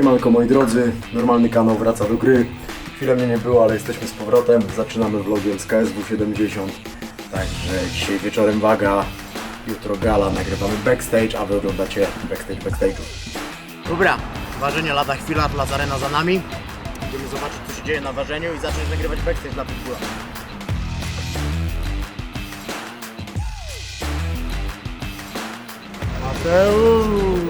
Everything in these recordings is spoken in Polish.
Siemanko moi drodzy, normalny kanał wraca do gry. Chwilę mnie nie było, ale jesteśmy z powrotem. Zaczynamy vlogiem z KSW 70. Także dzisiaj wieczorem waga, jutro gala, nagrywamy backstage, a wy oglądacie backstage backstage'u. Dobra, ważenie lada chwila, Lazarena za nami. Będziemy zobaczyć co się dzieje na ważeniu i zacząć nagrywać backstage dla Pitbulla. Mateusz!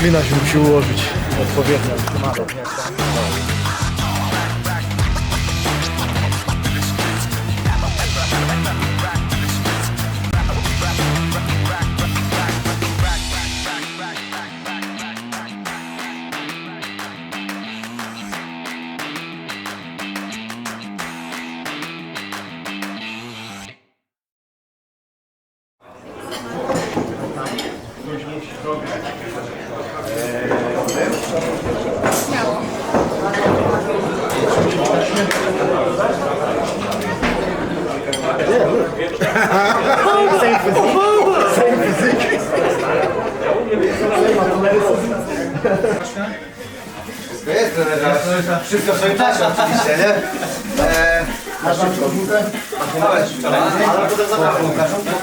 Klina się musi ułożyć. Odpowiednio. No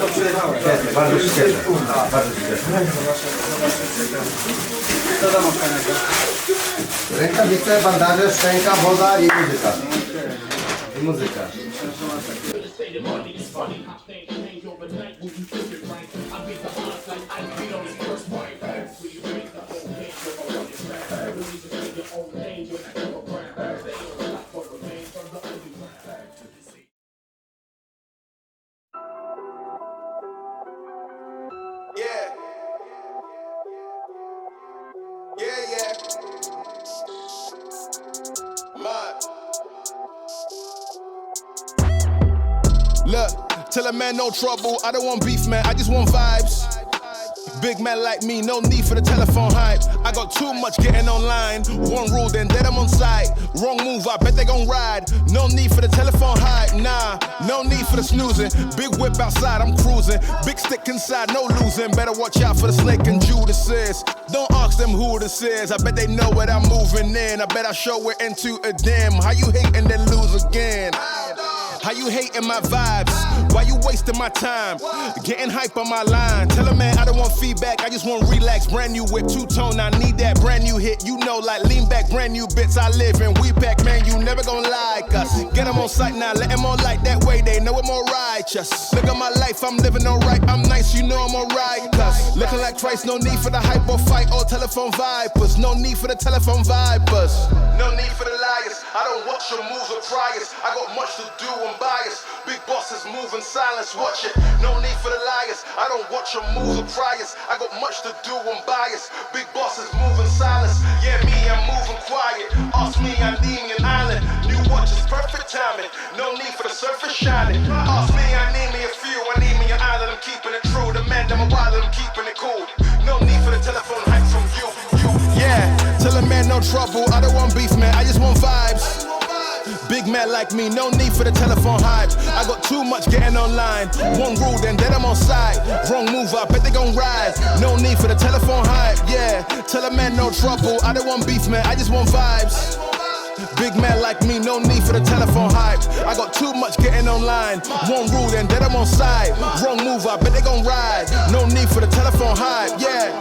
to przy... Bardzo się cieszę. Bandaże, szczęka, woda i muzyka. I muzyka. Look, tell a man no trouble. I don't want beef, man. I just want vibes. Big man like me, no need for the telephone hype. I got too much getting online. One rule, then dead I'm on site. Wrong move, I bet they gon' ride. No need for the telephone hype, nah. No need for the snoozing. Big whip outside, I'm cruising. Big stick inside, no losing. Better watch out for the snake and Judas is. Don't ask them who this is. I bet they know what I'm moving in. I bet I show it into a dim. How you hate and then lose again? How you hating my vibes? Why you wasting my time? Getting hype on my line. Tell a man I don't want feedback, I just want relax. Brand new whip, two tone, I need that brand new hit. You know, like lean back, brand new bits I live in. We back, man, you never gonna like us. Get them on sight now, let them on like that way. They know I'm all righteous. Look at my life, I'm living alright. I'm nice, you know I'm alright. Cause looking like Christ, no need for the hype or fight or telephone vipers. No need for the telephone vipers. No need for the liars. I don't watch your moves or priors. I got much to do, I'm biased. Big bosses move in silence, watch it. No need for the liars. I don't watch your moves or priors. I got much to do, I'm biased. Big bosses move in silence. Yeah, me, I'm moving quiet. Ask me, I need me an island. New watch is perfect timing. No need for the surface shining. Ask me, I need me a few. I need me an island. I'm keeping it true. The man, I'm a wild, I'm keeping it cool. No need for the telephone hype from you. you. Yeah, tell a man no trouble. I don't want beef, man. I just want vibes. Big man like me, no need for the telephone hype. I got too much getting online. One rule, then then I'm on side. Wrong move, I bet they gon' ride. No need for the telephone hype, yeah. Tell a man no trouble. I don't want beef, man. I just want vibes. Big man like me, no need for the telephone hype. I got too much getting online. One rule, then then I'm on side. Wrong move, I bet they gon' ride. No need for the telephone hype, yeah.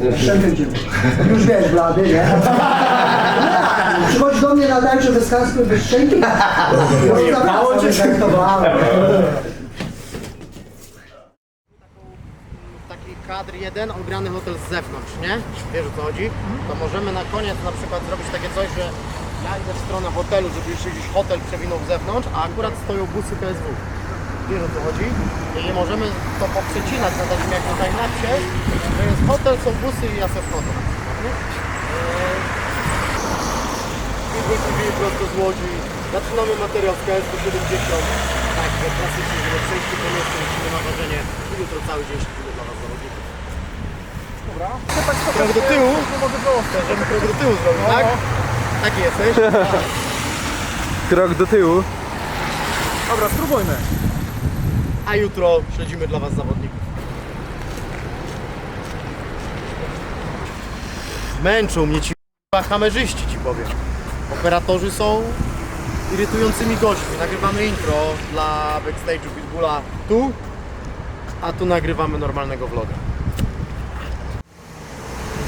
Gdzie? Już wiesz, blady, nie? Przychodzi do mnie na tańcze bez kasku i bez szczęki. Pojebało cię kadr jeden, ograny hotel z zewnątrz, nie? Wiesz o co chodzi? To możemy na koniec na przykład zrobić takie coś, że ja idę w stronę hotelu, żeby jeszcze gdzieś hotel przewinął w zewnątrz, a akurat stoją busy PSW. Wiesz o co chodzi? I możemy to poprzecinać na takim jak tutaj napsie, że jest hotel, są busy i ja sobie wchodzę. Nie? Eee, TV prosto z Łodzi, Zaczynamy materiał z KS 70. Także klasycznie, żeby przejść po mieście, musimy na ważenie i jutro cały dzień szykujemy dla Was zawodników. Dobra. Krok do tyłu. Żeby krok do tyłu zrobić, tak? Taki jesteś? Krok do tyłu. Dobra, spróbujmy. A jutro śledzimy dla Was zawodników. Męczą mnie ci k***a, kamerzyści, ci powiem. Operatorzy są irytującymi gośćmi. Nagrywamy intro dla backstage'u Pitbulla tu, a tu nagrywamy normalnego vloga.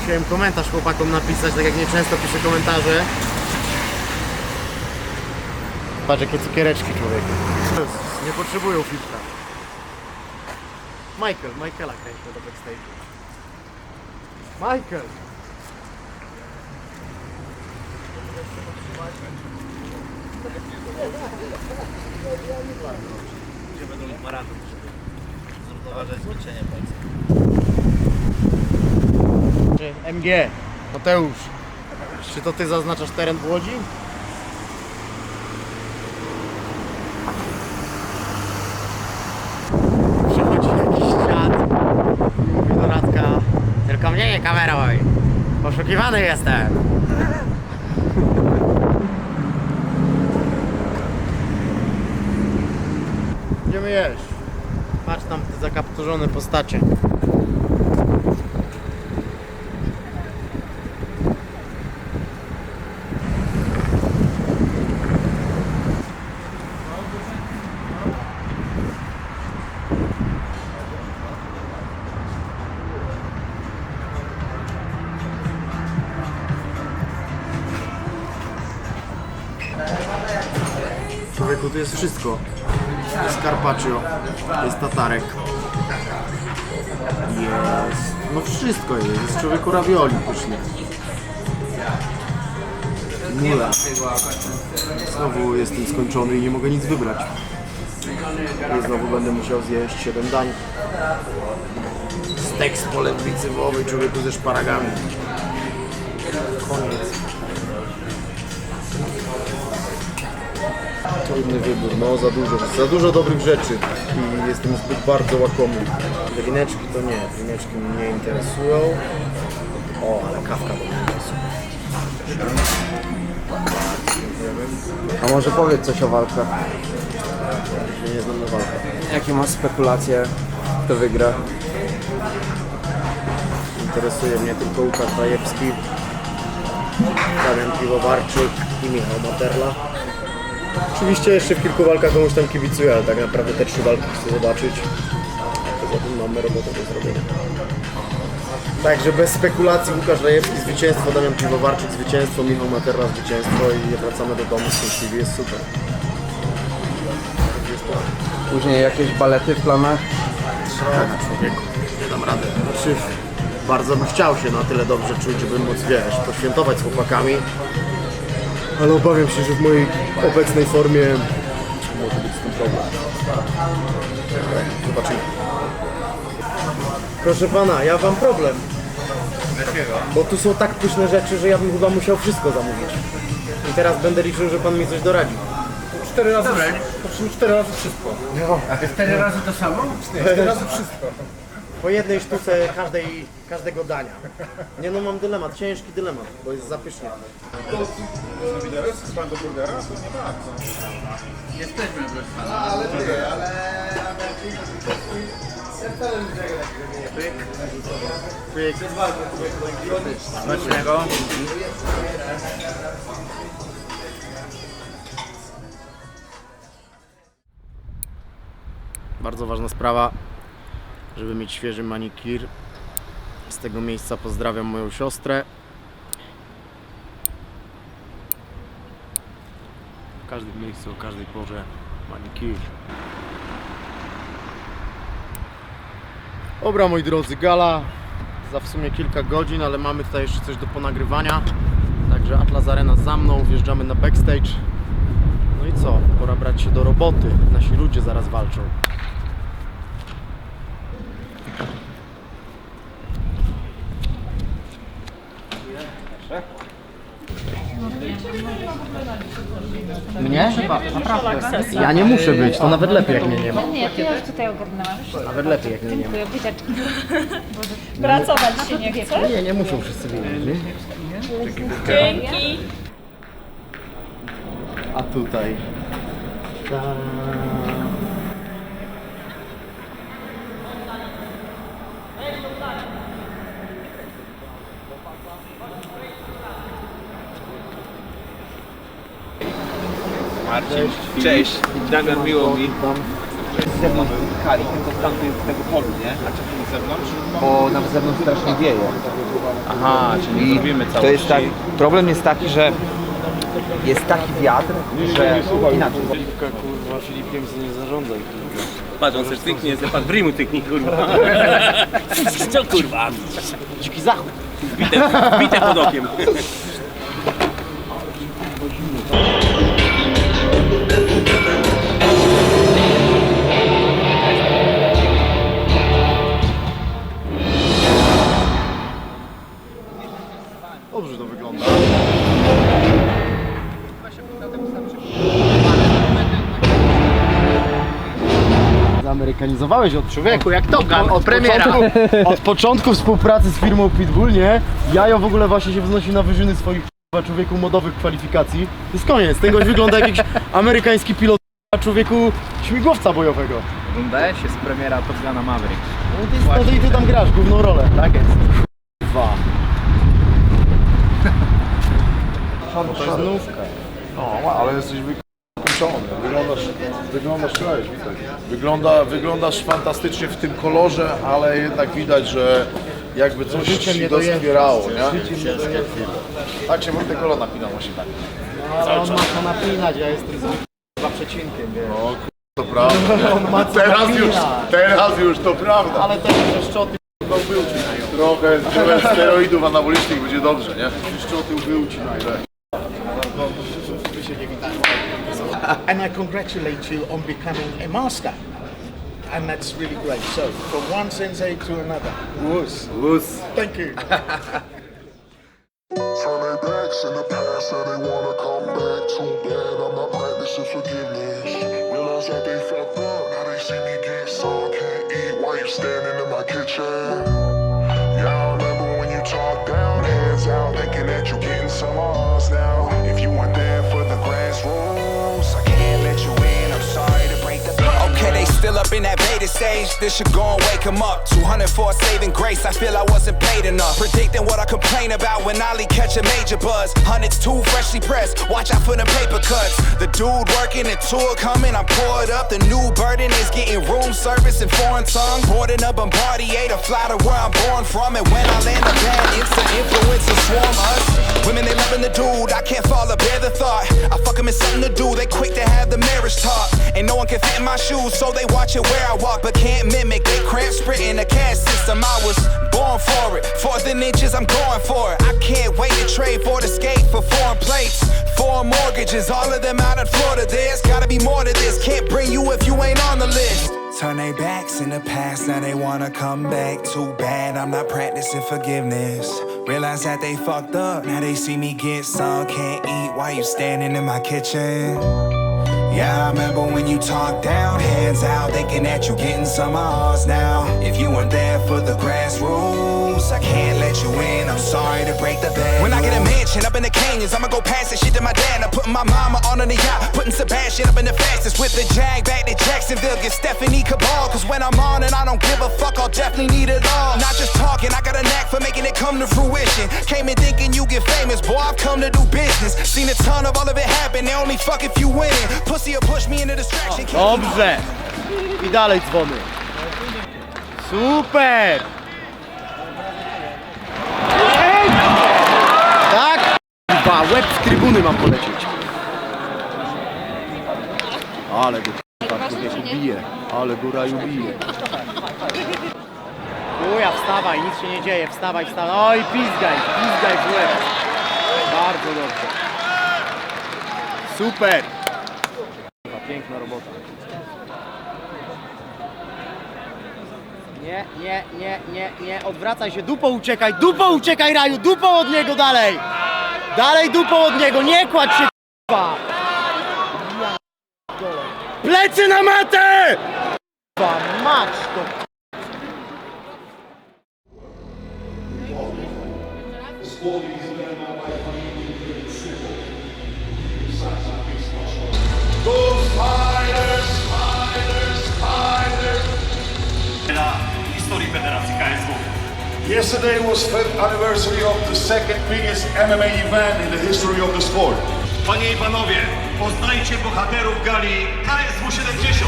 Musiałem komentarz chłopakom napisać, tak jak nieczęsto piszę komentarze. Patrz jakie cukiereczki człowieku. Nie potrzebują filtra. Michael, Michaela kręćmy do backstage'u. Michael! Czy MG, Mateusz, czy to ty zaznaczasz teren w Łodzi? Przychodzi jakiś dziad i mówi do Radka Tylko mnie nie kameruj, poszukiwany jestem. Idziemy jeść. Patrz tam te zakapturzone postacie. Tu jest wszystko. Jest carpaccio, jest tatarek. Jest... No wszystko jest. Jest człowieku ravioli pyszne. Mula. Znowu jestem skończony i nie mogę nic wybrać. I znowu będę musiał zjeść 7 dań. Stek z polędwicy wołowej człowieku ze szparagami. Koniec. Trudny wybór, no za dużo, za dużo dobrych rzeczy i jestem zbyt bardzo łakomy. Wineczki to nie, wineczki mnie nie interesują. O, ale kawka mnie interesuje. A może powiedz coś o walkach. Ja nie znam na walkę. Jakie masz spekulacje? Kto wygra? Interesuje mnie tylko Łukasz Rajewski, Damian Piwowarczyk i Michał Materla. Oczywiście jeszcze w kilku walkach komuś tam kibicuję, ale tak naprawdę te trzy walki chcę zobaczyć. Poza tym mamy robotę do zrobienia. Także bez spekulacji Łukasz Rajewski zwycięstwo, Damian Piwowarczyk zwycięstwo, Michał Materla zwycięstwo i wracamy do domu szczęśliwi, jest super. Jest plan. Później jakieś balety w planach? Tak, człowieku, nie dam rady. Znaczy, bardzo bym chciał się na tyle dobrze czuć, żeby móc, wiesz, poświętować z chłopakami. Ale obawiam się, że w mojej obecnej formie może być z tym problem. Zobaczymy. Proszę pana, ja mam problem. Bo tu są tak pyszne rzeczy, że ja bym chyba musiał wszystko zamówić. I teraz będę liczył, że pan mi coś doradzi. Cztery razy, poprosimy cztery razy wszystko. Cztery razy to samo? Cztery razy wszystko. Po jednej sztuce każdej, każdego dania. Nie no, mam dylemat, ciężki dylemat, bo jest zapysznie. Pyk. Smacznego. Bardzo ważna sprawa, żeby mieć świeży manikir. Z tego miejsca pozdrawiam moją siostrę. W każdym miejscu, o każdej porze manikir. Dobra moi drodzy, gala za w sumie kilka godzin, ale mamy tutaj jeszcze coś do ponagrywania. Także Atlas Arena za mną, wjeżdżamy na backstage. No i co? Pora brać się do roboty. Nasi ludzie zaraz walczą. Mnie? Naprawdę. Ja nie muszę być, to nawet lepiej jak mnie nie ma. Nie, to ja już tutaj ogarnęłam. Nawet lepiej jak mnie nie ma. Dziękuję, buziaczki. Pracować się nie chce? Nie, nie muszą wszyscy wiedzieć? Dzięki. A tutaj. Ta... Marcin. Cześć. Damian, miło mi. Z zewnątrz kali, tylko z tamtej tego polu, nie? A czemu z zewnątrz? Bo na zewnątrz strasznie wieje. Aha, czyli zrobimy całość. To jest tak, problem jest taki, że jest taki wiatr, że inaczej. kurwa, Filipkiem nie zarządzaj. Patrz, on se styknie, se pan w tyknie, kurwa. Co kurwa? Dziki zachód. Bite, bite pod okiem. Zaamerykanizowałeś od człowieku, jak to Od początku, od początku współpracy z firmą Pitbull, nie? Jajo w ogóle właśnie się wznosi na wyżyny swoich człowieku modowych kwalifikacji. To jest koniec. Ten gość wygląda jak jakiś amerykański pilot człowieku śmigłowca bojowego. Oglądałeś? Jest premiera Top Guna Maverick. No ty, no to i ty tam grasz główną rolę. Tak jest. Dwa. To jest nówka. No, ale jesteś wykończony. Wyglądasz, wyglądasz, cześć, witaj. Wygląda, wyglądasz fantastycznie w tym kolorze, ale jednak widać, że jakby coś Życie ci mnie dojeżdża. doskwierało, nie? Tak się Wojtek Gola napina właśnie tak. Ale on ma to napinać, ja jestem zwykłym chyba przecinkiem, wiesz. No, k- to prawda. On ma co Teraz już, napinać. teraz już to prawda. Ale też te szczoty go wyucinają. Trochę, trochę steroidów anabolicznych będzie dobrze, nie? Szczoty wyucinają. And I congratulate you on becoming a master. And that's really great. So, from one sensei to another. Łus. Łus. Thank you. Turn their backs in the past, now they wanna come back. Too bad I'm not practicing forgiveness. Realize that they fucked up, now they see me get some. Can't eat while you standing in my kitchen. Yeah, I remember when you talked down, hands out, thinking that you getting some odds still up in that beta stage. This should go and wake 'em up. 200 for a saving grace. I feel I wasn't paid enough. Predicting what I complain about when Ollie catch a major buzz. Hundreds too freshly pressed. Watch out for the paper cuts. The dude working, the tour coming. I'm poured up. The new burden is getting room service in foreign tongue. Boarding a Bombardier to fly to where I'm born from. And when I land a bad, it's an influence to swarm us. Women, they loving the dude. I can't fall or bear the thought. I fuck is something to do. They quick to have the marriage talk. And no one can fit in my shoes, so they watch it where I walk, but can't mimic. They cramp sprinting the cash system. I was born for it. Fourth and inches, I'm going for it. I can't wait to trade for the skate for foreign plates. Foreign mortgages, all of them out in Florida. There's gotta be more to this. Can't bring you if you ain't on the list. Turn their backs in the past, now they wanna come back. Too bad I'm not practicing forgiveness. Realize that they fucked up, now they see me get some. Can't eat while you standing in my kitchen. Yeah, I remember when you talked down, hands out, thinking that you getting some odds now. If you weren't there for the grass rules, I can't let you in. I'm sorry to break the bad. When I get mansion up in the canyons, I'ma go pass this shit to my dad. I'm putting my mama on the yacht, putting Sebastian up in the fastest with the jag back to Jacksonville. Get Stephanie Cabal, cause when I'm on and I don't give a fuck, I'll definitely need it all. Not just talking, I got a knack for making it come to fruition. Came in thinking you get famous, boy, I've come to do business. Seen a ton of all of it happen, they only fuck if you win. Pussy will push me into distraction. Dobrze. I dalej dzwony. Super. Tak? Chyba łeb w trybuny mam polecieć. Ale go k***a, człowieku bije. Ale go raju bije. Uja, wstawaj, nic się nie dzieje. Wstawaj, wstawaj. Oj, pizgaj, pizgaj w łeb. Bardzo dobrze. Super. Kurwa, Piękna robota. Nie, nie, nie, nie, nie, odwracaj się, dupą uciekaj, dupą uciekaj Raju, dupą od niego dalej! Dalej dupą od niego, nie kładź się k***a! Plecy na matę! K***a, mać to Yesterday was fifth anniversary of the second biggest MMA event in the history of the sport. Panie i panowie, poznajcie bohaterów gali KSW 70.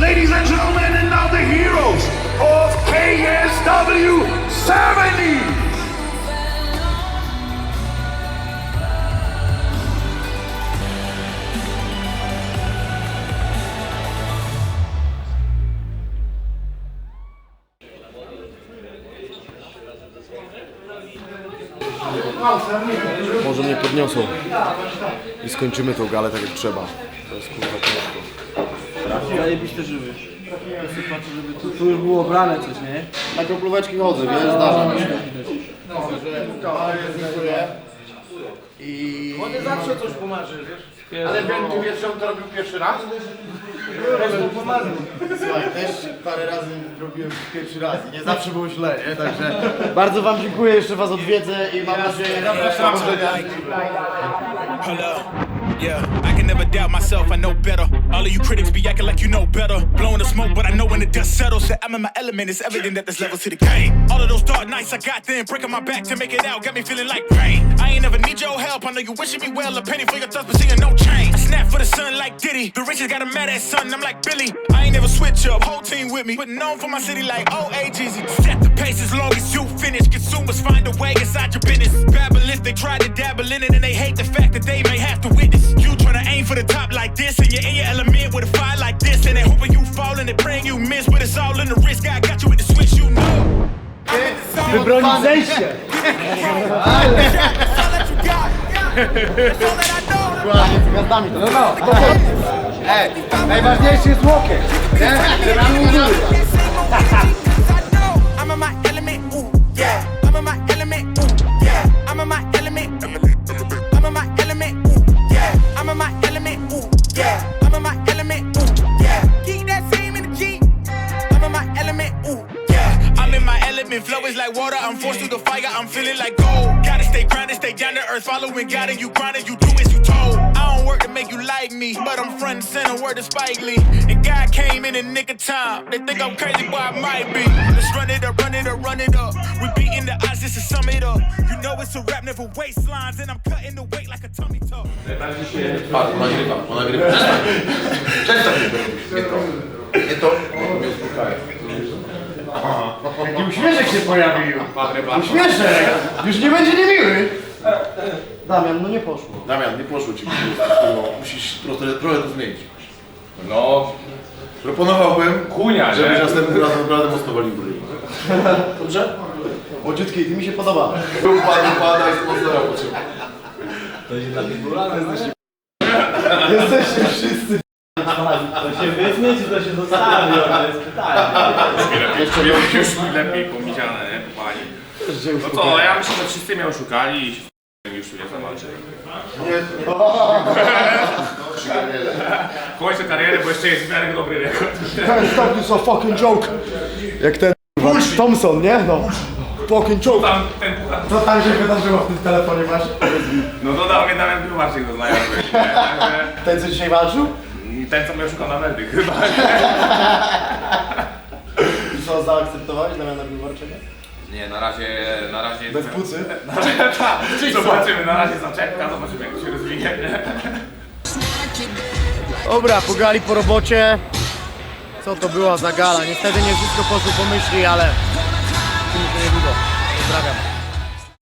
Ladies and gentlemen, and now the heroes of KSW 70! Może mnie podniosą i skończymy tą galę tak jak trzeba. To jest kurwa ciężko. Zajebiste żywy. Patrzę, żeby tu, tu już było brane coś, nie? Na kroplóweczki chodzę, wiesz, zdarza mi się. I... Młody zawsze coś pomarzy, wiesz? Ale wiem, ty wiesz, że on to robił pierwszy raz? Słuchaj, też parę razy robiłem pierwszy raz i nie zawsze było źle, nie? Także bardzo wam dziękuję, jeszcze was odwiedzę i mam nadzieję, że up. Yeah, I can never doubt myself, I know better. All of you critics be acting like you know better. Blowing the smoke, but I know when the dust settles that I'm in my element. It's evident that there's levels to the game. All of those dark nights I got then, breaking my back to make it out, got me feeling like rain. I ain't never need your help, I know you wishing me well, a penny for your thoughts, but seeing no change. I snap for the sun like Diddy. The riches got a mad ass son, I'm like Billy. I ain't never switch up, whole team with me. Putting on for my city like OAGZ. Set the pace as long as you finish. Consumers find a way inside your business. Babble they try to dabble in it and they hate the fact that they may have to they praying you miss, but it's all in the risk. I got you with the switch, you know. Wybronić zejście! Dokładnie, z gwiazdami to. No, Ej, najważniejszy jest łokieć, nie? Użyły. I'm in my element, ooh, yeah. Diamond flow is like water, I'm forced through the fire, I'm feeling like gold. Gotta stay grounded, stay down to earth, following God and you grinding, you do as you told. I don't work to make you like me, but I'm front and center, word to Spike And God came in a nick of time, they think I'm crazy, but I might be. Let's run it up, run it up, run it up. We beating the odds just to sum it up. You know it's a rap, never waste lines, and I'm cutting the weight like a tummy tuck. Jaki uśmieszek się pojawił! Uśmieszek! Już nie będzie niemiły! Damian, no nie poszło. Damian, nie poszło ci. kurwa. Musisz trochę, trochę to zmienić. No, Proponowałbym, kunia, żebyś nie? następnym razem naprawdę mocno walił. Dobrze? Młodziutki, ty mi się podoba. Upada, upada i sponsora potrzeba. Jesteście wszyscy To się wytnie, czy to się zostawi? To jest pytanie. Jeszcze już lepiej pomijane, nie? Pani. No co, ja myślę, że wszyscy mnie oszukali i się f- już tu nie zawalczyli. Kończę karierę, bo jeszcze jest w miarę dobry rekord. Can't stop this a fucking joke! Jak ten kurwa, Thompson, nie? No. Fucking joke! Tam ten puchar, Co tam się wydarzyło w tym telefonie właśnie? no dodał mnie Damian Piłowarczyk do znajomych, nie? Także- Ten co dzisiaj walczył? Ten, co mnie oszukał na medy chyba. I co, zaakceptowałeś Damiana Piłwarczyka? Nie, na razie, na razie... Bez pucy? Tak, zobaczymy, na razie zaczepka, zobaczymy jak to się rozwinie, nie? Dobra, pogali po robocie. Co to była za gala? Niestety nie wszystko poszło po myśli, ale widzimy się niedługo. Pozdrawiam.